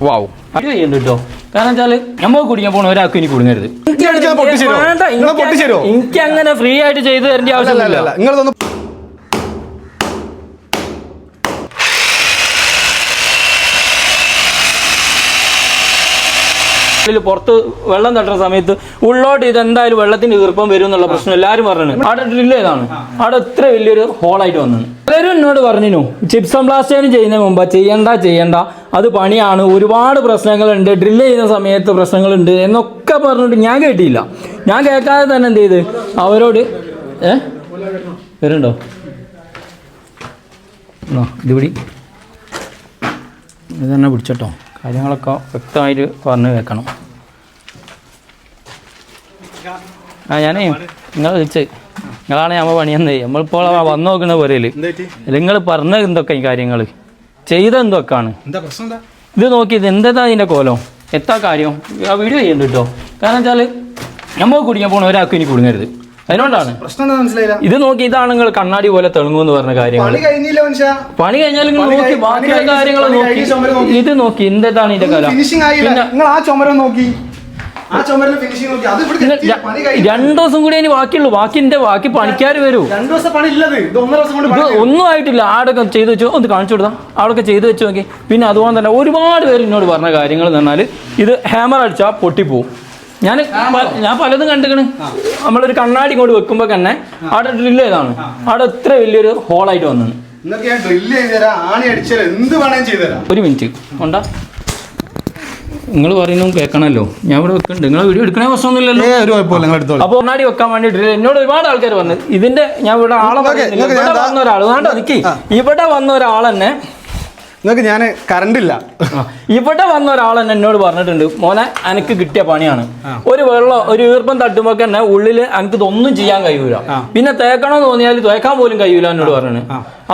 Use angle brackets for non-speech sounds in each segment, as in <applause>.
വാവ് ചെയ്യുന്നുണ്ട് കേട്ടോ. കാരണം വെച്ചാൽ നമ്മൾ കുടിക്കാൻ പോണ ഒരാൾക്ക് ഇനി കുടുങ്ങരുത്? വേണ്ട, എനിക്ക് അങ്ങനെ ഫ്രീ ആയിട്ട് ചെയ്തു തരേണ്ട ആവശ്യമില്ല നിങ്ങൾ ഇതൊന്ന് പുറത്ത് വെള്ളം തട്ടുന്ന സമയത്ത് ഉള്ളോട്ട് ഇത് എന്തായാലും വെള്ളത്തിന്റെ ഈർപ്പം വരും എന്നുള്ള പ്രശ്നം എല്ലാവരും പറഞ്ഞു അവിടെ ഡ്രില്ല് ചെയ്താണ്. അവിടെ ഇത്ര വലിയൊരു ഹോളായിട്ട് വന്നത്. പലരും എന്നോട് പറഞ്ഞു ചിപ്സം ബ്ലാസ്റ്റേന് ചെയ്യുന്നതിന് മുമ്പ് ചെയ്യണ്ട ചെയ്യണ്ട. അത് പണിയാണ്. ഒരുപാട് പ്രശ്നങ്ങളുണ്ട്. ഡ്രില്ല് ചെയ്യുന്ന സമയത്ത് പ്രശ്നങ്ങളുണ്ട്. എന്നൊക്കെ പറഞ്ഞിട്ട് ഞാൻ കേട്ടിയില്ല ഞാൻ കേൾക്കാതെ തന്നെ എന്ത് ചെയ്ത്? അവരോട് ഏ? വരുന്നുണ്ടോ? ആ ഇത് പിടി. ഇത് തന്നെ പിടിച്ചോട്ടോ. കാര്യങ്ങളൊക്കെ വ്യക്തമായിട്ട് പറഞ്ഞു വെക്കണം ആ ഞാനേ നിങ്ങൾ വിളിച്ച്. നിങ്ങളാണ് നമ്മൾ പണിയെന്ന് നമ്മളിപ്പോൾ വന്നു നോക്കുന്ന പോലെ നിങ്ങൾ പറഞ്ഞ എന്തൊക്കെ ഈ കാര്യങ്ങൾ ചെയ്ത എന്തൊക്കെയാണ്? ഇത് നോക്കി ഇത് എന്താ ഇതിന്റെ കോലം? എത്താ കാര്യം? ആ വീഡിയോ ചെയ്യുന്നുണ്ട് കേട്ടോ. കാരണം വെച്ചാൽ നമ്മൾ കുടിക്കാൻ പോണ ഒരാൾക്കും ഇനി കുടുങ്ങരുത്. അതിനോണ്ടാണ് ഇത് നോക്കി ഇതാണ് നിങ്ങൾ കണ്ണാടി പോലെ തെളുങ്ങുമെന്ന് പറഞ്ഞ കാര്യങ്ങൾ പണി കഴിഞ്ഞാൽ നിങ്ങൾ നോക്കി ബാക്കിയുള്ള കാര്യങ്ങൾ നോക്കി. ഇത് നോക്കി എന്താണ് ഇതിന്റെ കല? പിന്നെ നിങ്ങൾ ആ ചുമരം നോക്കി. രണ്ടു ദിവസം കൂടി ബാക്കിയുള്ളൂ. ബാക്കി എന്റെ ബാക്കി പണിക്കാർ വരൂ. രണ്ടു ദിവസം. ഒന്നും ആയിട്ടില്ല. ആടൊക്കെ ചെയ്തു വെച്ചു. ഒന്ന് കാണിച്ചു കൊടുത്താൽ അവിടെയൊക്കെ ചെയ്തു വെച്ചു നോക്കി. പിന്നെ അതുപോലെ തന്നെ ഒരുപാട് പേര് എന്നോട് പറഞ്ഞ കാര്യങ്ങൾ എന്ന് പറഞ്ഞാൽ ഇത് ഹാമർ അടിച്ചാൽ പൊട്ടിപ്പോവും ഞാൻ ഞാൻ പലതും കണ്ടിക്കണ്. നമ്മളൊരു കണ്ണാടി ഇങ്ങോട്ട് വെക്കുമ്പോൾ തന്നെ അവിടെ ഡ്രില്ല് ചെയ്താണ്. അവിടെ ഇത്ര വലിയൊരു ഹോളായിട്ട് വന്നു നിങ്ങൾക്ക് ഞാൻ ഡ്രില്ല് ചെയ്ത് ആണി അടിച്ചാൽ എന്ത് വേണേലും ചെയ്തു ഒരു മിനിറ്റ് ഉണ്ടാ നിങ്ങൾ പറയുന്നതും കേൾക്കണമല്ലോ. ഞാൻ ഇവിടെ വെക്കുന്നുണ്ട്. നിങ്ങൾ വീഡിയോ എടുക്കണേ പ്രശ്നമൊന്നുമില്ലല്ലോ. ഏ ഒരു കുഴപ്പമില്ല നിങ്ങൾ എടുത്തോളൂ. അപ്പൊ കണ്ണാടി വെക്കാൻ വേണ്ടിട്ട് എന്നോട് ഒരുപാട് ആൾക്കാർ വന്നു. ഇതിന്റെ ഞാൻ ഇവിടെ ആളെ പറയുന്നില്ല. ഇവിടെ ഞാൻ വന്ന ഒരാൾ വേണ്ട നിക്ക്. ഇവിടെ വന്ന ഒരാൾ തന്നെ നിങ്ങൾക്ക് ഞാൻ കറണ്ടില്ല ഇവിടെ വന്ന ഒരാൾ തന്നെ എന്നോട് പറഞ്ഞിട്ടുണ്ട് മോനെ എനിക്ക് കിട്ടിയ പണിയാണ്. ഒരു വെള്ളം ഒരു ഈർപ്പം തട്ടുമ്പോ തന്നെ ഉള്ളിൽ എനിക്ക് ഇതൊന്നും ചെയ്യാൻ കഴിയൂല. പിന്നെ തേക്കണമെന്ന് തോന്നിയാൽ തേക്കാൻ പോലും കഴിയൂല എന്നോട് പറഞ്ഞു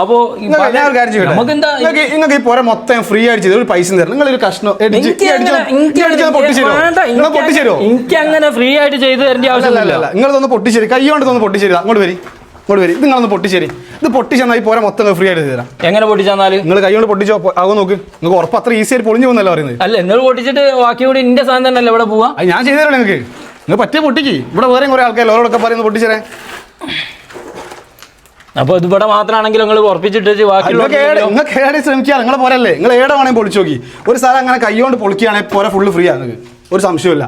അപ്പോ ഈ നിങ്ങൾക്ക് ഈ പുര മൊത്തം ഫ്രീ ആയിട്ട് ചെയ്ത് ഒരു പൈസ തരണം. നിങ്ങൾ ഒരു കഷ്ണം എനിക്ക് അങ്ങനെ- അടിച്ചത് ഫ്രീ ആയിട്ട് ചെയ്തു തരേണ്ട ആവശ്യമില്ല ഒന്ന് പൊട്ടിച്ചേരി കൈ കൊണ്ട് ഒന്ന് പൊട്ടിച്ചേരി അങ്ങോട്ട് വരി. അങ്ങോട്ട് വരും. ഇത് നിങ്ങളൊന്ന് പൊട്ടിച്ചേരി. ഇത് പൊട്ടിച്ചെന്നാൽ ഈ പോരാ മൊത്തം ഫ്രീ ആയിട്ട് തരാം. എങ്ങനെ പൊട്ടിച്ചാന്നാൽ? നിങ്ങൾ കൈ കൊണ്ട് പൊട്ടിച്ചോ ആകോ നോക്ക്. നിങ്ങൾക്ക് ഉറപ്പ് അത്ര ഈസി ആയിട്ട് പൊളിഞ്ഞു പോകുന്നല്ലോ പറയുന്നത്. അല്ല നിങ്ങൾ പൊട്ടിച്ചിട്ട് ബാക്കി കൂടി എന്റെ സാധനം തന്നെയല്ലേ ഇവിടെ പോവാ? അത് ഞാൻ ചെയ്തു തരാം നിങ്ങൾക്ക് നിങ്ങൾ പറ്റിയ പൊട്ടിക്ക്. ഇവിടെ വേറെ കുറെ ആൾക്കാർ ഓരോടൊക്കെ പറയുന്നത് പൊട്ടിച്ചേരാൻ. അപ്പൊ ഇത് ഇവിടെ മാത്രമാണെങ്കിൽ നിങ്ങൾ ഉറപ്പിച്ചിട്ട് നിങ്ങൾക്ക് ശ്രമിക്കുക. നിങ്ങളെ പോരല്ലേ? നിങ്ങൾ ഏടെ വേണമെങ്കിൽ പൊളിച്ചു നോക്കി. ഒരു സ്ഥലം അങ്ങനെ കൈ കൊണ്ട് പൊളിക്കുകയാണെങ്കിൽ പോര ഫുള്ള് ഫ്രീ ആണ് നിങ്ങൾക്ക് ഒരു സംശയമില്ല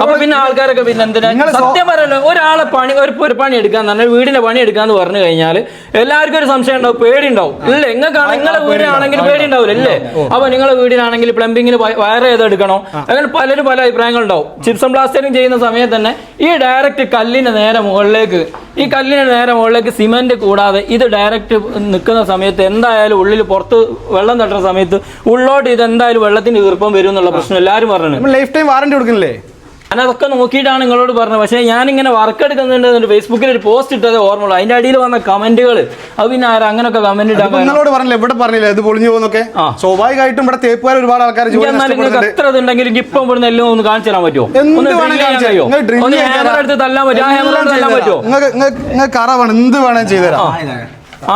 അപ്പൊ പിന്നെ ആൾക്കാരൊക്കെ പിന്നെ എന്തിനാ? സത്യം പറയല്ലോ ഒരാളെ പണി ഒരു ഒരു പണി എടുക്കാൻ പറഞ്ഞാൽ വീടിന്റെ പണി എടുക്കാന്ന് പറഞ്ഞു കഴിഞ്ഞാൽ എല്ലാവർക്കും ഒരു സംശയം ഉണ്ടാവും പേടി ഉണ്ടാവും ഇല്ല? എങ്ങനെ നിങ്ങളെ വീടിനാണെങ്കിൽ പേടി ഉണ്ടാവില്ല അല്ലേ അപ്പൊ നിങ്ങളെ വീടിനാണെങ്കിൽ പ്ലംബിങ്ങിന് വയർ ചെയ്തെടുക്കണോ അങ്ങനെ പലരും പല അഭിപ്രായങ്ങൾ ഉണ്ടാവും. ചിപ്സം ബ്ലാസ്റ്ററിങ് ചെയ്യുന്ന സമയത്ത് തന്നെ ഈ ഡയറക്റ്റ് കല്ലിന് നേരെ മുകളിലേക്ക് ഈ കല്ലിന് നേരെ മുകളിലേക്ക് സിമെന്റ് കൂടാതെ ഇത് ഡയറക്റ്റ് നിൽക്കുന്ന സമയത്ത് എന്തായാലും ഉള്ളിൽ പുറത്ത് വെള്ളം തട്ടുന്ന സമയത്ത് ഉള്ളോട്ട് ഇത് എന്തായാലും വെള്ളത്തിന്റെ ഈർപ്പം വരും എന്നുള്ള പ്രശ്നം എല്ലാവരും പറഞ്ഞു ലൈഫ് ടൈം വാറണ്ടി കൊടുക്കുന്നില്ലേ? ഞാൻ അതൊക്കെ നോക്കിയിട്ടാണ് നിങ്ങളോട് പറഞ്ഞത്. പക്ഷേ ഞാനിങ്ങനെ വർക്ക് എടുക്കുന്നുണ്ട് ഫേസ്ബുക്കിൽ ഒരു പോസ്റ്റ് ഇട്ടത് ഓർമ്മയുള്ളൂ. അതിന്റെ അടിയിൽ വന്ന കമന്റുകൾ അത് പിന്നെ ആരും? അങ്ങനെയൊക്കെ കമന്റ് ഇടാൻ? നിങ്ങളോട് പറഞ്ഞില്ല? ഇവിടെ പറഞ്ഞില്ല? ഇത് പൊളിഞ്ഞു പോകുന്നൊക്കെ. സ്വാഭാവികമായിട്ടും ഇവിടെ തേപ്പുകാർ ഒരുപാട് ആൾക്കാർ എത്ര ഉണ്ടെങ്കിലും ഇപ്പം ഇവിടുന്ന് എല്ലാം ഒന്ന് കാണിച്ചു തരാൻ പറ്റുമോ? എടുത്ത് തല്ലാൻ പറ്റുമോ? നിങ്ങൾക്ക് കറ വേണം. എന്ത് വേണം ചെയ്തു തരാം.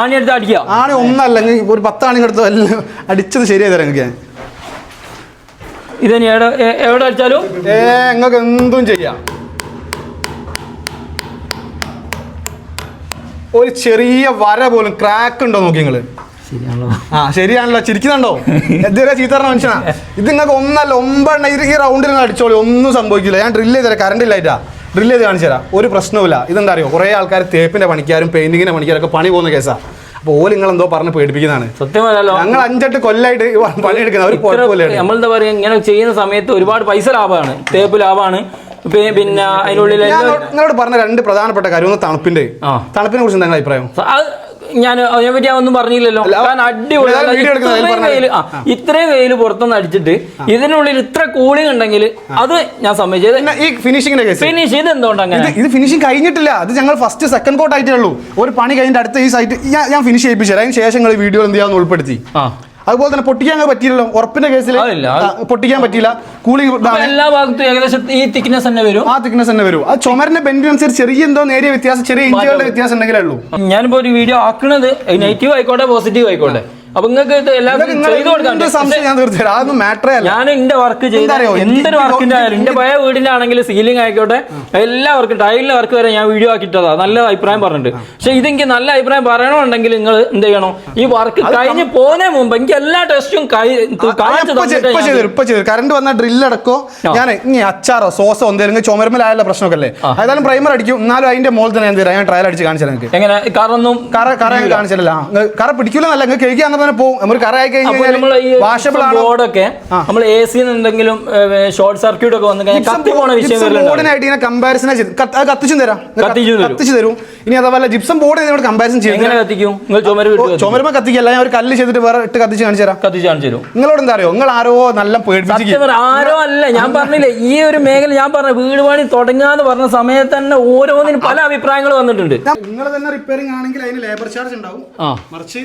ആണി എടുത്ത് അടിക്കുക. ആണി ഒന്നല്ല. ഒരു പത്താണി എടുത്ത് അടിച്ചത് ശരിയായി തരാം നിങ്ങൾക്ക് ഇതിന് എവിടെ അടിച്ചാലും ഏ നിങ്ങൾക്ക് എന്തും ചെയ്യാം. ഒരു ചെറിയ വര പോലും ക്രാക്ക് ഉണ്ടോ നോക്കി നിങ്ങൾ ആ ശരിയാണല്ലോ. ചിരിക്കുന്നുണ്ടോ? എന്തുവരെ ചീത്തറിന മനുഷ്യനാ. ഇത് നിങ്ങൾക്ക് ഒന്നല്ല ഒമ്പെണ്ണ ഇത് ഈ റൗണ്ടിൽ നിന്ന് അടിച്ചോളൂ. ഒന്നും സംഭവിക്കില്ല. ഞാൻ ഡ്രില്ല് ചെയ്ത് തരാം. കറണ്ട് ഇല്ലായിട്ടാ ഡ്രില്ല് ചെയ്ത് കാണിച്ചു തരാം. ഒരു പ്രശ്നവുമില്ല. ഇതെന്താ അറിയോ? കുറേ ആൾക്കാർ തേപ്പിന്റെ പണിക്കാരും പെയിന്റിങ്ങിന്റെ പണിക്കാരൊക്കെ പണി പോകുന്ന കേസാ അപ്പോൾ ഓൽ നിങ്ങൾ എന്തോ പറഞ്ഞ് പേടിപ്പിക്കുന്നതാണ്. സത്യം പറയാലോ ഞങ്ങൾ അഞ്ചെട്ട് കൊല്ലായിട്ട് പണിയെടുക്കുന്നത്. പണിയെടുക്കുന്ന ഒരു കുഴപ്പമില്ല. നമ്മളെന്താ പറയുക ഇങ്ങനെ ചെയ്യുന്ന സമയത്ത് ഒരുപാട് പൈസ ലാഭമാണ്. തേപ്പ് ലാഭമാണ്. പിന്നെ അതിനുള്ളിൽ നിങ്ങളോട് പറഞ്ഞ രണ്ട് പ്രധാനപ്പെട്ട കാര്യം ഒന്ന് തണുപ്പിന്റെ. തണുപ്പിനെ കുറിച്ച് എന്താണ് അഭിപ്രായം? ഞാൻ അതിനെ പറ്റി ഞാൻ ഒന്നും പറഞ്ഞില്ലല്ലോ. കാരണം അടിപൊളി. ഇത്രയും വെയിൽ പുറത്തുനിന്ന് അടിച്ചിട്ട് ഇതിനുള്ളിൽ ഇത്ര കൂളിംഗ് ഉണ്ടെങ്കിൽ അത് ഞാൻ ഈ കേസ് ഫിനിഷ് ഇത് അങ്ങനെ? ഇത് ഫിനിഷിംഗ് കഴിഞ്ഞിട്ടില്ല. അത് ഞങ്ങൾ ഫസ്റ്റ് സെക്കൻഡ് കോട്ട് ആയിട്ടേ ഉള്ളൂ. ഒരു പണി കഴിഞ്ഞിട്ട് അടുത്ത ഈ സൈറ്റ് ഞാൻ ഫിനിഷ് ചെയ്യിപ്പിച്ചു അതിന് ശേഷം നിങ്ങൾ വീഡിയോ എന്ത് ചെയ്യാന്ന് ഉൾപ്പെടുത്തി. അതുപോലെ തന്നെ പൊട്ടിക്കാൻ പറ്റിയില്ലല്ലോ. ഉറപ്പിന്റെ കേസിൽ പൊട്ടിക്കാൻ പറ്റിയില്ല. കൂളിംഗ് എല്ലാ ഭാഗത്തും ഏകദേശം ഈ തിക്നെസ് തന്നെ വരും. ആ തിക്നെസ് തന്നെ വരും. ആ ചുമരിന്റെ ബെൻഡിനനുസരിച്ച് ചെറിയ എന്തോ നേരിയ വ്യത്യാസം ചെറിയ ഇഞ്ചുകളുടെ വ്യത്യാസം ഉണ്ടെങ്കിലേ ഉള്ളൂ. ഞാനിപ്പോ ഒരു വീഡിയോ ആക്കുന്നത് നെഗറ്റീവ് ആയിക്കോട്ടെ പോസിറ്റീവ് ആയിക്കോട്ടെ. അപ്പൊ നിങ്ങൾക്ക് ഇത് എല്ലാം ചെയ്തു കൊടുക്കാൻ സംശയം ഞാൻ തീർച്ചയായിട്ടും അതൊന്നും മാറ്ററേ അല്ല. ഞാൻ എന്റെ വർക്ക് ചെയ്ത എന്തൊരു വർക്കിന്റെ ആയാലും എന്റെ പഴയ വീടിന്റെ ആണെങ്കിൽ സീലിംഗ് ആയിക്കോട്ടെ എല്ലാ വർക്കും ടൈലിന്റെ വർക്ക് വരെ ഞാൻ വീഡിയോ ആക്കിയിട്ടതാ. നല്ല അഭിപ്രായം പറഞ്ഞിട്ടുണ്ട്. പക്ഷെ ഇതെനിക്ക് നല്ല അഭിപ്രായം പറയണമെന്നുണ്ടെങ്കിൽ നിങ്ങൾ എന്ത് ചെയ്യണം? ഈ വർക്ക് കഴിഞ്ഞ് പോകുന്നതിന് മുമ്പ് എനിക്ക് എല്ലാ ടെസ്റ്റും കറണ്ട് വന്ന ഡ്രില്ല് അടക്കോ? ഞാൻ ഇനി അച്ചാറോ സോസോ എന്തെങ്കിലും ചുമരമലായുള്ള പ്രശ്നമൊക്കെ അല്ലേ ഏതായാലും പ്രൈമർ അടിക്കും. എന്നാലും അതിന്റെ മോൾ തന്നെ എന്ത് ഞാൻ ട്രയൽ അടിച്ച് കാണിച്ചാൽ എങ്ങനെ? കറൊന്നും കറ കറ കാണിച്ചാലല്ല കാണിച്ചില്ല കറ പിടിക്കൂലെന്നല്ല നിങ്ങൾക്ക് കഴുകി അങ്ങനെ പോകും നമുക്ക് കറ ആയി നമ്മൾ ഈ കഴിഞ്ഞാൽ ബോർഡൊക്കെ നമ്മൾ എ സി എന്തെങ്കിലും ഷോർട്ട് സർക്യൂട്ട് ഒക്കെ വന്നു കഴിഞ്ഞാൽ കമ്പാരിസൺ തരാം. കത്തിച്ചും തരും. കത്തിച്ചു തരും. ഇനി അതേപോലെ ജിപ്സം ബോർഡ് ഇതിനോട് കമ്പാരിസൺ ചെയ്യും എങ്ങനെ കത്തിക്കും? നിങ്ങൾ ചുമര് വിട്ട് കത്തിക്കും. ചുമരുമ കത്തിക്കല്ല ഞാൻ ഒരു കല്ല് ചെയ്തിട്ട് വേറെ ഇട്ട് കത്തിച്ച് കാണിച്ചു തരാം. കത്തിച്ച് കാണിച്ചു തരും. നിങ്ങളോട് എന്താ അറിയോ? നിങ്ങൾ ആരോ നല്ല പേടിപ്പിച്ച് ആരോ അല്ല. ഞാൻ പറഞ്ഞില്ലേ ഈ ഒരു മേഖല ഞാൻ പറഞ്ഞ വീട് പണി തുടങ്ങാന്ന് പറഞ്ഞ സമയത്ത് തന്നെ ഓരോന്നിനും പല അഭിപ്രായങ്ങൾ വന്നിട്ടുണ്ട്. നിങ്ങൾ തന്നെ റിപ്പയറിംഗ് ആണെങ്കിൽ അതിന് ലേബർ ചാർജ് ഉണ്ടാവും. മറിച്ച്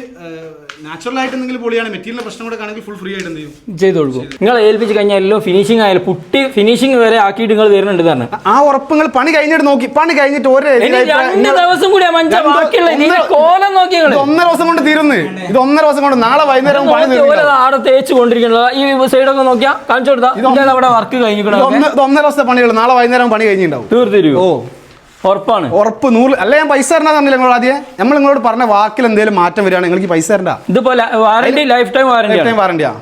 നാച്ചുറൽ ആയിട്ട് എന്തെങ്കിലും പൊളിയാണ്. മെറ്റീരിയൽ പ്രശ്നം കൂടെ ആണെങ്കിൽ ഫുൾ ഫ്രീ ആയിട്ട് എന്ത് ചെയ്യും? ചെയ്ത്. കൊടുക്കും നിങ്ങൾ ഏൽപ്പിച്ച് കഴിഞ്ഞാൽ എല്ലാം ഫിനിഷിംഗ് ആയാലും പുട്ടി ഫിനിഷിംഗ് വരെ ആക്കിയിട്ട് നിങ്ങൾ തരുന്നുണ്ട് തന്നെ ആ ഉറപ്പ് നിങ്ങൾ പണി കഴിഞ്ഞിട്ട് നോക്കി. പണി കഴിഞ്ഞിട്ട് ഒരു രണ്ട് ദിവസം കൂടി കോലം നോക്കി ഇത് ഒന്നര ദിവസം കൊണ്ട് തീരുന്നു. ഇത് ഒന്നര ദിവസം കൊണ്ട് നാളെ വൈകുന്നേരം പണി തീർന്നു ആടെ തേച്ച് കൊണ്ടിരിക്കുന്നത് ഈ സൈഡൊക്കെ നോക്കിയാ കാണിച്ചു കൊടുത്താൽ അവിടെ വർക്ക് കഴിഞ്ഞിരിക്കണോ ഇത് ഒന്നര ദിവസത്തെ പണികൾ നാളെ വൈകുന്നേരം പണി കഴിഞ്ഞിട്ടുണ്ടാവും. തീർത്തിരിക്കും. ഓ. ഉറപ്പാണ്. ഉറപ്പ് നൂറ് അല്ല ഞാൻ പൈസ തരണ പറഞ്ഞില്ല നിങ്ങൾ ആദ്യം? നമ്മൾ നിങ്ങളോട് പറഞ്ഞ വാക്കിൽ എന്തെങ്കിലും മാറ്റം വരികയാണ് നിങ്ങൾക്ക് പൈസ തരണ്ട. ഇതിപ്പോ warranty life time warranty life വാറണ്ടിയാ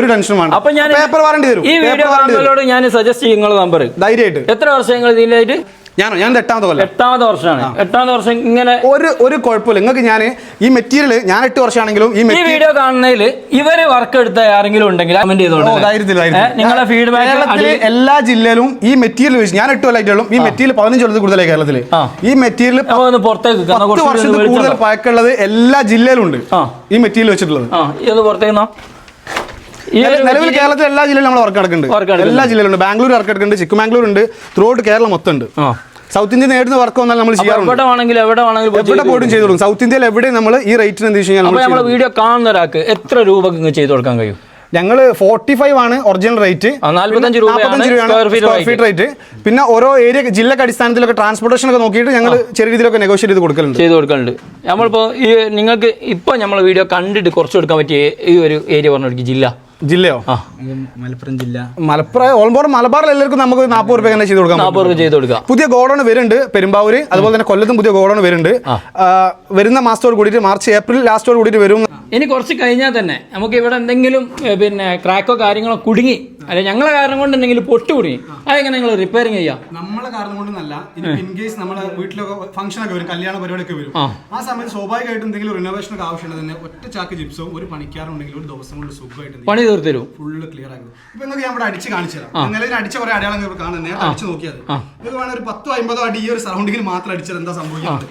ഒരു ടെൻഷനും വേണം അപ്പൊ ഞാൻ പേപ്പർ വാറണ്ടി തരും. ഈ വീഡിയോ ഞാൻ സജസ്റ്റ് ചെയ്യും നിങ്ങളെ നമ്പർ ധൈര്യമായിട്ട്. എത്ര വർഷം നിങ്ങൾ ഇതിലായിട്ട് ഞാനോ ഞാൻ എട്ടാമത്തെ കൊല്ലം. എട്ടാമത്തെ വർഷമാണ്. എട്ടാമത്തെ വർഷം ഇങ്ങനെ ഒരു ഒരു കുഴപ്പമില്ല. നിങ്ങൾക്ക് ഞാൻ ഈ മെറ്റീരിയൽ ഞാൻ എട്ട് വർഷമാണെങ്കിലും ഈ വീഡിയോ കാണുന്നതിൽ ഇവർ വർക്ക് എടുത്ത ആരെങ്കിലും ഉണ്ടെങ്കിൽ കമന്റ് നിങ്ങളുടെ ഫീഡ്ബാക്ക് കേരളത്തിലെ എല്ലാ ജില്ലയിലും ഈ മെറ്റീരിയൽ വെച്ച് ഞാൻ എട്ട് കൊല്ലായിട്ടും ഈ മെറ്റീരിയൽ പതിനഞ്ച് കൊല്ലത്തിൽ കൂടുതലായി കേരളത്തിൽ ഈ മെറ്റീരിയൽ പുറത്തേക്ക് പത്ത് വർഷത്തിൽ കൂടുതൽ പഴക്കമുള്ളത് എല്ലാ ജില്ലയിലും ഉണ്ട് ഈ മെറ്റീരിയൽ വെച്ചിട്ടുള്ളത്. പുറത്തേക്ക് നിലവിൽ കേരളത്തിലെ എല്ലാ ജില്ലയിലും നമ്മൾ വർക്ക് നടക്കുന്നുണ്ട് നടക്കുന്നുണ്ട്. എല്ലാ ജില്ലയിലും ഉണ്ട്. ബാംഗ്ലൂർ വർക്ക് എടുക്കുന്നുണ്ട്. ചിക്കുമാംഗ്ലൂർ ഉണ്ട്. ത്രൂ ഔട്ട് കേരളം മൊത്തം ഉണ്ട് സൗത്ത് ഇന്ത്യ നേടുന്ന വർക്ക് വന്നാൽ നമ്മൾ ചെയ്യാറുണ്ട്. എവിടെ പോയിട്ടും ചെയ്തു കൊടുക്കും. സൗത്ത് ഇന്ത്യയിൽ എവിടെ നമ്മൾ ഈ റേറ്റിന് എന്ത് വെച്ചാൽ വീഡിയോ കാണുന്ന ഒരാൾക്ക് എത്ര രൂപ ചെയ്ത് കൊടുക്കാൻ കഴിയും? ഞങ്ങൾ ഫോർട്ടി ഫൈവ് ആണ് ഒറിജിനൽ റേറ്റ് ആ, 45 രൂപയാണ് square feet ഫീറ്റ് റേറ്റ് പിന്നെ ഓരോ ഏരിയ ജില്ലക്ക് അടിസ്ഥാനത്തിലൊക്കെ ട്രാൻസ്പോർട്ടേഷൻ ഒക്കെ നോക്കിയിട്ട് ഞങ്ങൾ ചെറിയ രീതിയിലൊക്കെ നെഗോഷിയേറ്റ് ചെയ്ത് കൊടുക്കലുണ്ട്. ചെയ്ത് കൊടുക്കലുണ്ട്. നമ്മളിപ്പോ ഈ നിങ്ങൾക്ക് ഇപ്പൊ നമ്മൾ വീഡിയോ കണ്ടിട്ട് കുറച്ച് കൊടുക്കാൻ പറ്റിയ ഈ ഒരു ഏരിയ പറഞ്ഞു ജില്ല. ജില്ലയോ? മലപ്പുറം ജില്ല. മലപ്പുറം ഓൾമോർ മലബാറിൽ എല്ലാവർക്കും നമുക്ക് നാൽപ്പത് രൂപ തന്നെ ചെയ്ത് കൊടുക്കാം നാൽപ്പത് രൂപ ചെയ്ത് കൊടുക്കാം പുതിയ ഗോഡൗൺ വരുന്നുണ്ട് പെരുമ്പാവൂര്. അതുപോലെ തന്നെ കൊല്ലത്തും പുതിയ ഗോഡൗൺ വരുന്നുണ്ട്. വരുന്ന മാസത്തോട് കൂടിയിട്ട് മാർച്ച് ഏപ്രിൽ ലാസ്റ്റോട് കൂടിയിട്ട് വരും. ഇനി കുറച്ച് കഴിഞ്ഞാൽ തന്നെ നമുക്ക് ഇവിടെ എന്തെങ്കിലും പിന്നെ ക്രാക്കോ കാര്യങ്ങളോ കുടുങ്ങി അല്ലെ ഞങ്ങളെ കാരണം കൊണ്ട് എന്തെങ്കിലും പൊട്ടു കുടുങ്ങി അതെങ്ങനെ നിങ്ങൾ റിപ്പയറിങ് ചെയ്യാം? നമ്മളെ കാരണം കൊണ്ടൊന്നല്ല ഇൻ കേസ് നമ്മുടെ വീട്ടിലൊക്കെ ഫംഗ്ഷൻ ഒക്കെ വരും കല്യാണ പരിപാടിയൊക്കെ വരും. ആ. സമയത്ത് സ്വാഭാവികമായിട്ടും എന്തെങ്കിലും റിനോവേഷൻ ഒക്കെ ആവശ്യമുണ്ട് തന്നെ ഒറ്റ ചാക്ക് ജിപ്സും ഒരു പണിക്കാറുണ്ടെങ്കിൽ ഒരു ദിവസം കൊണ്ട് സുഖമായിട്ട് പണി തീർത്തരും ഫുള്ള് ക്ലിയർ ആകും ഇപ്പൊ നിങ്ങൾക്ക് ഞാൻ ഇവിടെ അടിച്ച് കാണിച്ചു തരാം. നിലവിൽ അടിച്ച കുറെ അടയാളങ്ങൾ ഇവിടെ കാണുന്നത്. നേരത്തെ അടിച്ച് നോക്കിയത് ഇത് വേണമെങ്കിൽ ഒരു പത്തോ അമ്പതോ അടി ഈ ഒരു സറൗണ്ടിങ്ങിൽ മാത്രം അടിച്ചത് എന്താ സംഭവിക്കുന്നത്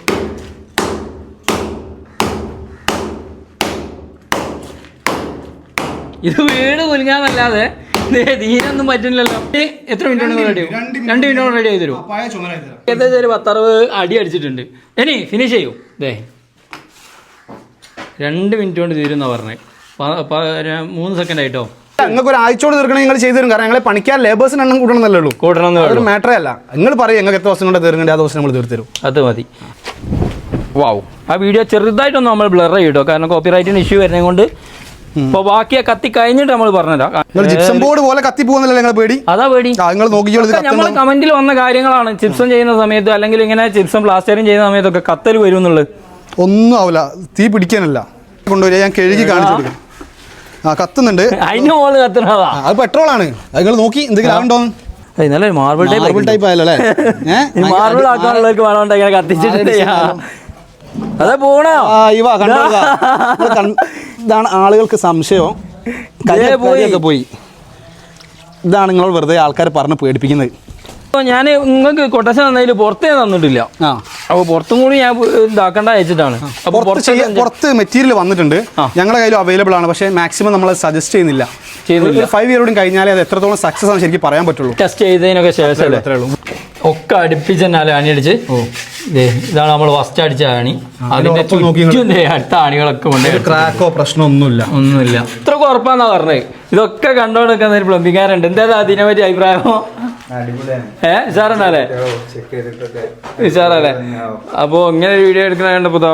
ഇത് വീട് കുലുങ്ങാന്നല്ലാതെ തീരൊന്നും ഇനി എത്ര മിനിറ്റ് കൊണ്ട് റെഡി ആവും? രണ്ട് മിനിറ്റ് റെഡി ആയി തരും. ഏകദേശം ഒരു പത്തറുപത് അടി അടിച്ചിട്ടുണ്ട്. ഇനി ഫിനിഷ് ചെയ്യൂ. ദേ. രണ്ട് മിനിറ്റ് കൊണ്ട് തീരുന്ന പറഞ്ഞത് മൂന്ന് സെക്കൻഡ് ആയിട്ടോ? നിങ്ങൾക്ക് ഒരു ആഴ്ചയോട് തീർക്കണമെങ്കിൽ നിങ്ങൾ ചെയ്തു തരും. കാരണം ഞങ്ങളെ പണിക്കാൻ ലേബേഴ്സിന് എണ്ണം കൂട്ടണമെന്നല്ലേ ഉള്ളൂ. കൂട്ടണം ഉള്ളൂ. മാറ്ററേ അല്ല. നിങ്ങൾ പറയും ഞങ്ങൾക്ക് എത്ര ദിവസം കൊണ്ട് തീർക്കേണ്ടത്? ആ ദിവസം നമ്മൾ തീർത്തു തരും. അത് മതി. വാവ് ആ വീഡിയോ ചെറുതായിട്ടൊന്ന് നമ്മൾ ബ്ലർ ചെയ്യട്ടോ കാരണം കോപ്പിറൈറ്റിന് ഇഷ്യൂ വരുന്നത് കൊണ്ട് ഇപ്പോൾ ബാക്കി കത്തി കഴിഞ്ഞിട്ട് നമ്മൾ പറഞ്ഞുതരാം ജിപ്സം ബോർഡ് പോലെ കത്തി പോകുന്നില്ല നിങ്ങൾ പേടി? അതാ പേടി. നിങ്ങൾ നമ്മൾ കമന്റിൽ വന്ന കാര്യങ്ങളാണ്. ചിപ്സം ചെയ്യുന്ന സമയത്ത് അല്ലെങ്കിൽ ഇങ്ങനെ ചിപ്സം പ്ലാസ്റ്ററിങ് ചെയ്യുന്ന സമയത്തൊക്കെ കത്തൽ വരും എന്നുള്ളത്. ഒന്നും ആവില്ല തീ പിടിക്കാനല്ല. കൊണ്ടുവരിക. ഞാൻ കഴുകി കാണിച്ചു കൊടുക്കാം. ആ കത്തുന്നുണ്ട്. അതിന് മോൾ കത്തുന്നതാ. അത് പെട്രോൾ ആണ് നിങ്ങൾ നോക്കി എന്തെങ്കിലും ആവുണ്ടോ ഇന്നലെ മാർബിൾ മാർബിൾ ടൈപ്പ് ആയല്ലോ അല്ലേ? <laughs> മാർബിൾ ആക്കാനുള്ളവർക്ക് വേണമെങ്കിൽ ഇങ്ങനെ കത്തിച്ചിട്ട് അതെ പോണോ. ഇവ കണ്ടോ <laughs> ഇതാണ് ആളുകൾക്ക് സംശയവും. കരിയൊക്കെ പോയി. ഇതാണ് നിങ്ങൾ വെറുതെ ആൾക്കാർ പറഞ്ഞ് പേടിപ്പിക്കുന്നത്. അപ്പോൾ ഞാൻ നിങ്ങൾക്ക് കൊട്ടേഷൻ തന്നതിൽ പുറത്തേ തന്നിട്ടില്ല. ആ. അപ്പോൾ പുറത്തും കൂടി ഞാൻ ഇതാക്കേണ്ട അയച്ചിട്ടാണ്. അപ്പോൾ പുറത്ത് പുറത്ത് മെറ്റീരിയൽ വന്നിട്ടുണ്ട്. ഞങ്ങളുടെ കയ്യിലും അവൈലബിൾ ആണ്. പക്ഷേ മാക്സിമം നമ്മൾ സജസ്റ്റ് ചെയ്യുന്നില്ല. ചെയ്യുന്നില്ല. ഫൈവ് ഇയറോടും കഴിഞ്ഞാലേ അത് എത്രത്തോളം സക്സസ് ആണ് ശരിക്കും പറയാൻ പറ്റുള്ളൂ. ടെസ്റ്റ് ചെയ്തതിനൊക്കെ ശേഷം ഒക്കെ അടുപ്പിച്ച് തന്നെ അടിച്ച് ദേ, ഇതാണ് നമ്മൾ ഫസ്റ്റ് അടിച്ച അണി അതിന്റെ ചുറ്റും അടുത്ത അണികളൊക്കെ ഉണ്ട്. ക്രാക്കോ പ്രശ്നമൊന്നുമില്ല ഒന്നുമില്ല. ഇത്ര പറഞ്ഞത് ഇതൊക്കെ കണ്ടോണ്ടിരിക്കുന്ന ഒരു പ്ലംബിക്കാരുണ്ട് എന്താ അതിനെ പറ്റി അഭിപ്രായമോ ഏ ചെയ്തിട്ടൊക്കെ. ഉഷാറല്ലേ? അപ്പോൾ ഇങ്ങനെ ഒരു വീഡിയോ എടുക്കണ കണ്ടപ്പോൾ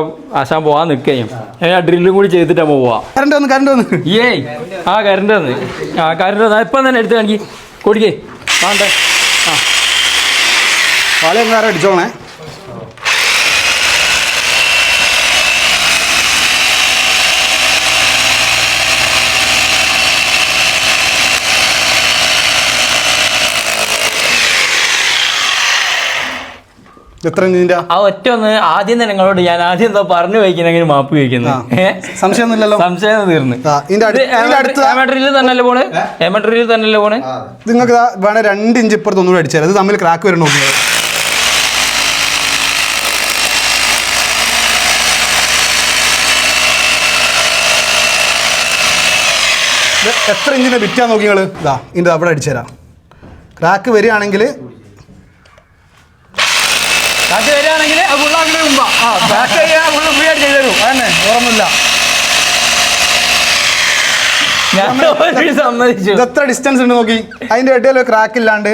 ആശാൻ പോവാൻ നിൽക്കുകയും ഡ്രില്ലും കൂടി ചെയ്തിട്ടാ പോവാ. കറണ്ട് വന്ന് കറണ്ട് വന്ന്. ഏയ് ആ കരണ്ട് വന്ന്. ആ കരണ്ട് വന്ന്. ഇപ്പം തന്നെ എടുത്ത് കാണിക്ക്. കൊടുക്കേ. വേണ്ടേ ആ. ആരും അടിച്ചോളണേ എത്ര ആ ഒറ്റ ഒന്ന് ആദ്യം തന്നെ നിങ്ങളോട് ഞാൻ ആദ്യം എന്താ പറഞ്ഞു വയ്ക്കുന്നെങ്കിൽ മാപ്പ് വയ്ക്കുന്നു ആ. സംശയമൊന്നുമില്ലല്ലോ? സംശയം തീർന്ന്. എമട്രിയിൽ തന്നെയല്ലേ പോണ്? എമട്രിയിൽ തന്നെയല്ലേ പോണ്? നിങ്ങൾക്ക് വേണേ രണ്ട് ഇഞ്ച് ഇപ്പുറത്ത് ഒന്നുകൂടെ അടിച്ചാൽ അത് തമ്മിൽ ക്രാക്ക് വരണോ എത്ര ഇഞ്ചിന്റെ ബിറ്റാ നോക്കി നിങ്ങൾ ഇതാ ഇതിന്റെ അവിടെ അടിച്ചുതരാം. ക്രാക്ക് വരികയാണെങ്കിൽ അത് വരികയാണെങ്കിൽ അത് ഫുള്ളാക്കിട്ട് മുമ്പാ ആ ബാക്ക് ചെയ്യാൻ ഫുള്ള് ഫ്രീ ആയിട്ട് ചെയ്തു തരും. അതന്നെ ഓർമ്മയില്ല. സമ്മതിച്ചു. ഇത് എത്ര ഡിസ്റ്റൻസ് ഉണ്ട് നോക്കി. അതിന്റെ ഇടയിൽ ക്രാക്ക് ഇല്ലാണ്ട്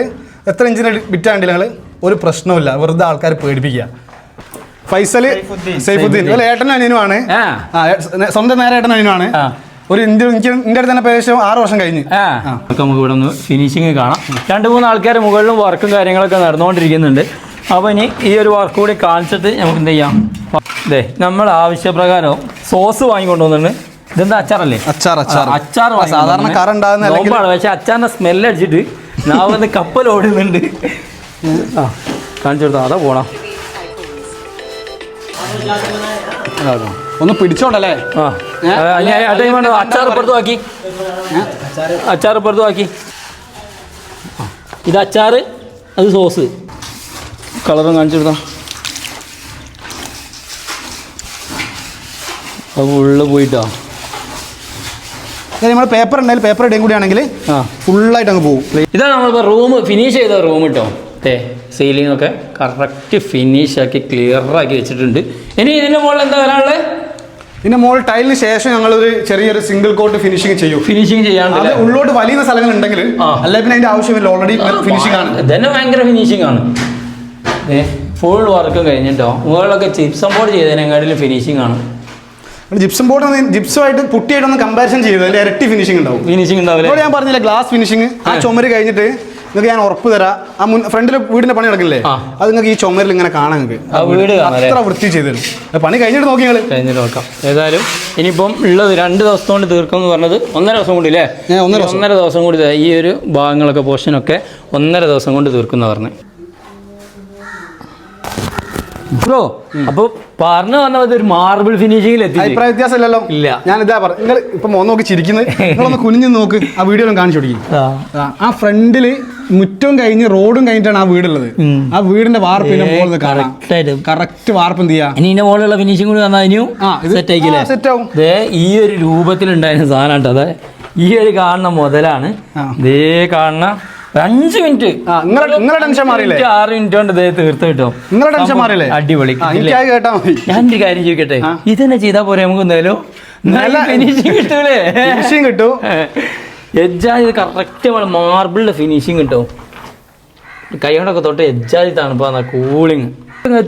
എത്ര ഇഞ്ചിന് വിറ്റാണ്ട് നിങ്ങൾ ഒരു പ്രശ്നവുമില്ല. വെറുതെ ആൾക്കാർ പേടിപ്പിക്കുക. ഫൈസൽ സൈഫുദ്ദീൻ. അല്ല ഏട്ടനും അനിയനുമാണ് സ്വന്തം നേരെ ഏട്ടനും അനിയനുമാണ് ഒരു ഇന്ത്യ എനിക്ക് എന്റെ അടുത്ത് തന്നെ ഏകദേശം ആറ് വർഷം കഴിഞ്ഞ്. നമുക്ക് നമുക്ക് ഇവിടെ ഒന്ന് ഫിനിഷിങ് കാണാം. രണ്ട് മൂന്ന് ആൾക്കാർ മുകളിലും വർക്കും കാര്യങ്ങളൊക്കെ നടന്നുകൊണ്ടിരിക്കുന്നുണ്ട്. അപ്പോൾ ഇനി ഈ ഒരു വർക്ക് കൂടി കാണിച്ചിട്ട് നമുക്ക് എന്ത് ചെയ്യാം? ഇതേ നമ്മൾ ആവശ്യപ്രകാരം സോസ് വാങ്ങിക്കൊണ്ടുവന്നിട്ടുണ്ട് ഇതെന്താ അച്ചാറല്ലേ? അച്ചാർ അച്ചാർ. അച്ചാർ സാധാരണ ഉണ്ടാകുന്ന നോമ്പാണ് പക്ഷെ അച്ചാറിന്റെ സ്മെല്ല് അടിച്ചിട്ട് ഞാൻ വന്ന് കപ്പൽ ഓടുന്നുണ്ട്. ആ കാണിച്ചു കൊടുത്താ അതാ പോണം. ഒന്ന് പിടിച്ചോണ്ടല്ലേ? അച്ചാർ ഇപ്പുറത്ത് ആക്കി. അച്ചാർ ആക്കി. ഇത് അച്ചാർ അത് സോസ് കളറും കാണിച്ചിരുന്നോ അത് ഉള്ളിൽ പോയിട്ടോ. നമ്മൾ പേപ്പർ ഉണ്ടെങ്കിൽ പേപ്പർ ഇടയും കൂടി ആണെങ്കിൽ ആ. ഫുള്ളായിട്ട് അങ്ങ് പോകും ഇതാണ് നമ്മളിപ്പോൾ റൂം ഫിനിഷ് ചെയ്ത റൂം കേട്ടോ അതെ സീലിംഗ് ഒക്കെ കറക്റ്റ് ഫിനിഷ് ആക്കി ക്ലിയർ ആക്കി വെച്ചിട്ടുണ്ട്. ഇനി ഇതിന്റെ മുകളിൽ എന്താ വരാനുള്ളത് ഇതിന്റെ മോൾ ടൈലിന് ശേഷം ഞങ്ങളൊരു ചെറിയൊരു സിംഗിൾ കോട്ട് ഫിനിഷിംഗ് ചെയ്യും. ഫിനിഷിംഗ് ചെയ്യാണ്ട് അത് ഉള്ളോട്ട് വലിയുന്ന സ്ഥലങ്ങൾ ഉണ്ടെങ്കിൽ അല്ലെങ്കിൽ അല്ലെ പിന്നെ അതിന്റെ ആവശ്യമില്ല. ഓൾറെഡി ഫിനിഷിംഗ് ആണ്. ഇതന്നെ ഭയങ്കര ഫിനിഷിംഗ് ആണ്. ഫുൾ വർക്ക് കഴിഞ്ഞിട്ടോ? മുകളിലൊക്കെ ചിപ്സം ബോർഡ് ചെയ്തതിനെക്കാട്ടിലും ഫിനിഷിംഗ് ആണ്. ജിപ്സം ബോർഡ് ജിപ്സുമായിട്ട് പുട്ടിയായിട്ടൊന്ന് കമ്പാരിസൺ ചെയ്ത് അതിന്റെ ഇരട്ടി ഫിനിഷിംഗ് ഉണ്ടാവും. ഫിനിഷിംഗ് ഉണ്ടാവില്ല? ഞാൻ പറഞ്ഞില്ല ഗ്ലാസ് ഫിനിഷിംഗ് ആ ചുമര് കഴിഞ്ഞിട്ട് നിങ്ങൾക്ക് ഞാൻ ഉറപ്പ് തരാം. ആ മുൻ ഫ്രണ്ടിൽ വീടിന്റെ പണി നടക്കില്ലേ? അത് നിങ്ങൾക്ക് ഈ ചുമരിൽ ഇങ്ങനെ കാണാൻ നിങ്ങൾക്ക്? അത്ര വൃത്തി ചെയ്തു തരും പണി കഴിഞ്ഞിട്ട് നോക്കി നിങ്ങൾ കഴിഞ്ഞിട്ട് നോക്കാം. ഏതായാലും ഇനിയിപ്പം ഉള്ളത് രണ്ട് ദിവസം കൊണ്ട് തീർക്കും എന്ന് പറഞ്ഞത് ഒന്നര ദിവസം കൂടി അല്ലേ ഒന്നര ഒന്നര ദിവസം കൂടി ഈ ഒരു ഭാഗങ്ങളൊക്കെ പോർഷനൊക്കെ ഒന്നര ദിവസം കൊണ്ട് തീർക്കുന്ന പറഞ്ഞു. ബ്രോ അപ്പൊ പറഞ്ഞു വന്നത് ഒരു മാർബിൾ ഫിനിഷിംഗിൽ എത്തി അഭിപ്രായ വ്യത്യാസം ഇല്ലല്ലോ ഇല്ല. ഞാൻ ഇതാ പറഞ്ഞു നിങ്ങൾ ഇപ്പൊ മോൻ നോക്കി ചിരിക്കുന്നത് നിങ്ങളൊന്ന് കുനിഞ്ഞു നോക്ക് ആ വീഡിയോ കാണിച്ചു കൊടുക്കും. ആ. ഫ്രണ്ടിൽ മുറ്റവും കഴിഞ്ഞ് റോഡും കഴിഞ്ഞിട്ടാണ് ആ വീടുള്ളത്. ആ വീടിന്റെ വാർപ്പിന്റെ ഏ, മുകളിൽ കാണാം. കറക്റ്റ് വാർപ്പ് എന്ത് ചെയ്യാ? ഇനി ഇതിന്റെ മുകളിലുള്ള ഫിനിഷിംഗ് കൂടി ഇനിയും സെറ്റ് ആയിക്കില്ലേ? set ആവും. ഈ ഒരു രൂപത്തിലുണ്ടായിരുന്ന സാധനം അതെ ഈ ഒരു കാണുന്ന മുതലാണ് ഇതേ കാണുന്ന അഞ്ച് മിനിറ്റ്. നിങ്ങളുടെ നിങ്ങളെ- നിങ്ങളെ ടെൻഷൻ മാറിയില്ലേ? ആറ് മിനിറ്റ് കൊണ്ട് തീർത്ത് കിട്ടും. നിങ്ങളുടെ ടെൻഷൻ മാറിയില്ലേ? അടിപൊളി. കേട്ടാ മതി. ഞാനൊരു കാര്യം ചോദിക്കട്ടെ? ഇത് ഇതന്നെ ചെയ്താ പോരെ നമുക്ക് എന്തായാലും? നല്ല ഫിനിഷിങ് കിട്ടൂലേ? ഫിനിഷിംഗ് കിട്ടും. എജ്ജാ ഇത് കറക്റ്റ് മാർബിളിന്റെ ഫിനിഷിങ് കിട്ടും. കൈകൊണ്ടൊക്കെ തൊട്ട് എജ്ജാതി തണുപ്പാന്ന കൂളിങ്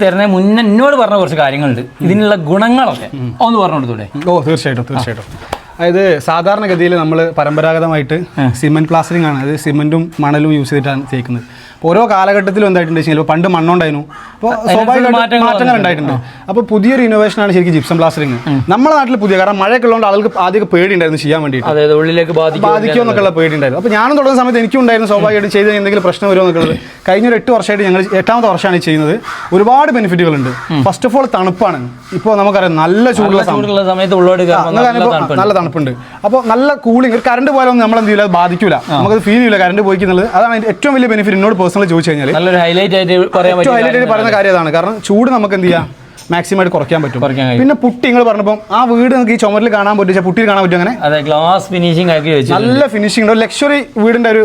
തരുന്ന മുന്നേ എന്നോട് പറഞ്ഞ കുറച്ച് കാര്യങ്ങളുണ്ട്. ഇതിനുള്ള ഗുണങ്ങളൊക്കെ ഒന്ന് പറഞ്ഞു കൊടുത്തൂടെ? ഓ തീർച്ചയായിട്ടും തീർച്ചയായിട്ടും. അതായത് സാധാരണഗതിയിൽ നമ്മൾ പരമ്പരാഗതമായിട്ട് സിമെന്റ് പ്ലാസ്റ്ററിംഗ് ആണ്. അതായത് സിമെന്റും മണലും യൂസ് ചെയ്തിട്ടാണ് ചെയ്യുന്നത് അപ്പോൾ ഓരോ കാലഘട്ടത്തിലും എന്തായിട്ടുണ്ട് വെച്ചാൽ പണ്ട് മണ്ണുണ്ടായിരുന്നു. അപ്പോൾ സ്വാഭാവികമായിട്ട് മാറ്റങ്ങൾ ഉണ്ടായിട്ടുണ്ട്. അപ്പോൾ പുതിയൊരു ഇന്നോവേഷൻ ആണ് ശരിക്കും ജിപ്സം പ്ലാസ്റ്ററിംഗ് നമ്മുടെ നാട്ടിൽ പുതിയ കാരണം മഴയൊക്കെ ഉള്ളതുകൊണ്ട് ആൾക്ക് പേടി ഉണ്ടായിരുന്നു ചെയ്യാൻ വേണ്ടിയിട്ട്. അതായത് ഉള്ളിലേക്ക് ബാധിക്കും എന്നൊക്കെയുള്ള പേടിയുണ്ടായിരുന്നു. അപ്പോൾ ഞാനും തുടങ്ങുന്ന സമയത്ത് എനിക്കും ഉണ്ടായിരുന്നു സ്വാഭാവികമായിട്ട് ചെയ്ത് എന്തെങ്കിലും പ്രശ്നം വരുമോ എന്നുള്ളത് കഴിഞ്ഞ ഒരു എട്ട് വർഷമായിട്ട് ഞങ്ങൾ എട്ടാമത്തെ വർഷമാണ് ചെയ്യുന്നത്. ഒരുപാട് ബെനിഫിറ്റുകളുണ്ട് ഫസ്റ്റ് ഓഫ് ഓൾ തണുപ്പാണ്. ഇപ്പോൾ നമുക്കറിയാം നല്ല ചൂടുള്ള സമയത്ത് നല്ല തണുപ്പ് തണുപ്പുണ്ട്. അപ്പോൾ നല്ല കൂളിംഗ് ഒരു കറണ്ട് പോലെ നമ്മൾ എന്ത് ചെയ്യില്ല ബാധിക്കില്ല നമുക്ക് ഫീൽ ചെയ്യില്ല കറണ്ട് പോയിക്കുന്നുള്ളത് അതാണ് ഏറ്റവും വലിയ ബെനിഫിറ്റ് എന്നോട് പേഴ്സണൽ ചോദിച്ചു കഴിഞ്ഞാൽ നല്ലൊരു ഹൈലൈറ്റ് ആയിട്ട് പറയാൻ ഏറ്റവും ഹൈലൈറ്റ് ആയിട്ട് പറയുന്ന കാര്യം അതാണ്. കാരണം ചൂട് നമുക്ക് എന്ത് ചെയ്യാം? മാക്സിമം ആയിട്ട് കുറയ്ക്കാൻ പറ്റും. പിന്നെ പുട്ടി നിങ്ങൾ പറഞ്ഞപ്പോൾ ആ വീട് നമുക്ക് ഈ ചുമരിൽ കാണാൻ പറ്റും പുട്ടിയിൽ കാണാൻ പറ്റും അങ്ങനെ? അതെ ഗ്ലാസ് ഫിനിഷിംഗ് ആക്കി വെച്ചു നല്ല ഫിനിഷിംഗ് ഉണ്ട്. ലക്ഷറി വീടിന്റെ ഒരു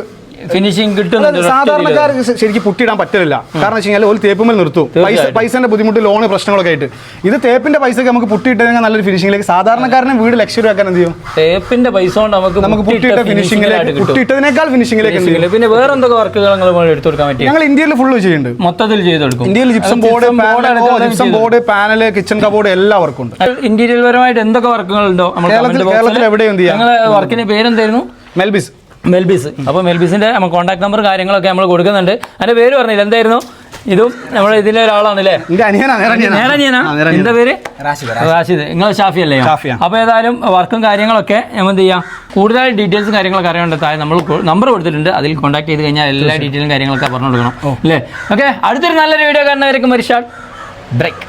ഫിനിഷിങ് കിട്ടും സാധാരണക്കാർക്ക് ശരിക്കും പുട്ടിയിടാൻ പറ്റില്ല കാരണം വെച്ച് കഴിഞ്ഞാൽ ഒരു തേപ്പുമേൽ നിർത്തും. പൈസ പൈസന്റെ ബുദ്ധിമുട്ട് ലോണ് പ്രശ്നങ്ങളൊക്കെ ആയിട്ട്. ഇത് തേപ്പിന്റെ പൈസക്ക് നമുക്ക് പുട്ടിയിട്ടെങ്കിൽ നല്ലൊരു ഫിനിഷിംഗിലേക്ക് സാധാരണക്കാരനെ വീട് ലക്ഷ്യം ആക്കാൻ എന്ത് ചെയ്യും? തേപ്പിന്റെ പൈസ കൊണ്ട് നമുക്ക് നമുക്ക് പുട്ടിയിട്ട ഫിനിഷിംഗിലേക്ക് പുട്ടിയിട്ടതിനേക്കാൾ ഫിനിഷിംഗിലേക്ക്. പിന്നെ വേറെ എന്തൊക്കെ വർക്കുകൾ നിങ്ങൾ എടുത്തു കൊടുക്കാൻ പറ്റും ഞങ്ങൾ ഇന്ത്യയിൽ ഫുള്ള് ചെയ്യുന്നുണ്ട്. മൊത്തത്തിൽ ചെയ്ത് കൊടുക്കും. ഇന്ത്യയിൽ gypsum board gypsum board panel kitchen cupboard എല്ലാ വർക്കും ഉണ്ട്. ഇന്റീരിയൽ പരമായിട്ട് എന്തൊക്കെ വർക്കുകൾ ഉണ്ടോ കേരളത്തിൽ- കേരളത്തിൽ എവിടെയും എന്ത് ചെയ്യാം? വർക്കിന്റെ പേരെന്തായിരുന്നു? മെൽബിസ്. മെൽബിസ്. അപ്പോൾ മെൽബീസിന്റെ നമ്മൾ കോൺടാക്ട് നമ്പർ കാര്യങ്ങളൊക്കെ നമ്മൾ കൊടുക്കുന്നുണ്ട്. അതിന്റെ പേര് പറഞ്ഞില്ല? എന്തായിരുന്നു? ഇതും നമ്മൾ ഇതിലെ ഒരാളാണ് അല്ലേ എന്താ പേര്? റാഷിദ് നിങ്ങൾ ഷാഫി അല്ലേ? അപ്പൊ അപ്പോൾ ഏതായാലും വർക്കും കാര്യങ്ങളൊക്കെ നമ്മൾ എന്ത് ചെയ്യാം? കൂടുതൽ ഡീറ്റെയിൽസും കാര്യങ്ങളൊക്കെ അറിയാണ്ട് താഴെ നമ്മൾ നമ്പർ കൊടുത്തിട്ടുണ്ട്. അതിൽ കോൺടാക്ട് ചെയ്ത് കഴിഞ്ഞാൽ എല്ലാ ഡീറ്റെയിലും കാര്യങ്ങളൊക്കെ പറഞ്ഞു കൊടുക്കണം. അല്ലേ? ഓക്കെ അടുത്തൊരു നല്ലൊരു വീഡിയോ കാണുന്നവർക്ക് മരിഷാൾ ബ്രേക്ക്